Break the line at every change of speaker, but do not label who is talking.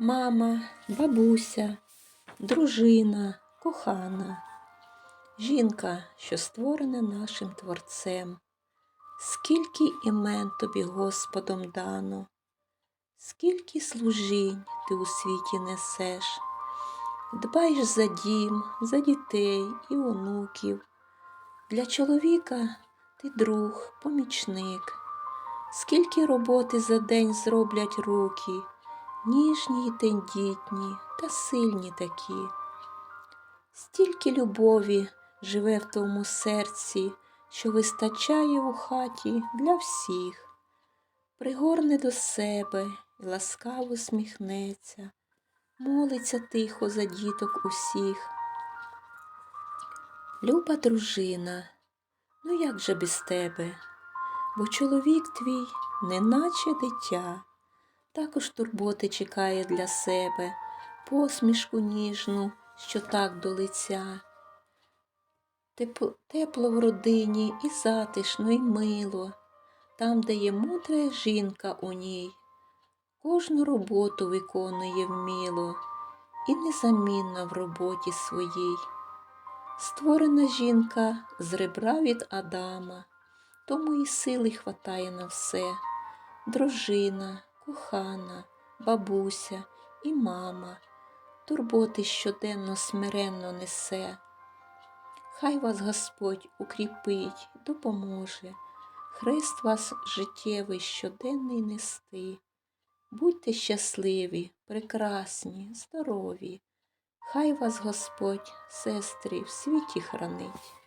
мама, бабуся, дружина, кохана, жінка, що створена нашим Творцем. Скільки імен тобі Господом дано, скільки служінь ти у світі несеш, дбаєш за дім, за дітей і онуків. Для чоловіка ти друг, помічник, скільки роботи за день зроблять руки, ніжні й тендітні та сильні такі. Стільки любові живе в тому серці, що вистачає у хаті для всіх, пригорне до себе і ласкаво сміхнеться, молиться тихо за діток усіх. Люба дружина, ну як же без тебе? Бо чоловік твій, неначе дитя, також турботи чекає для себе, посмішку ніжну, що так до лиця. Тепло, в родині і затишно, і мило, там, де є мудра жінка у ній, кожну роботу виконує вміло і незамінна в роботі своїй. Створена жінка з ребра від Адама, тому і сили хватає на все. Дружина, кохана, бабуся і мама, турботи щоденно смиренно несе. Хай вас Господь укріпить, допоможе, хрест вас життєвий щоденний нести. Будьте щасливі, прекрасні, здорові. Хай вас Господь, сестри, в світі хранить.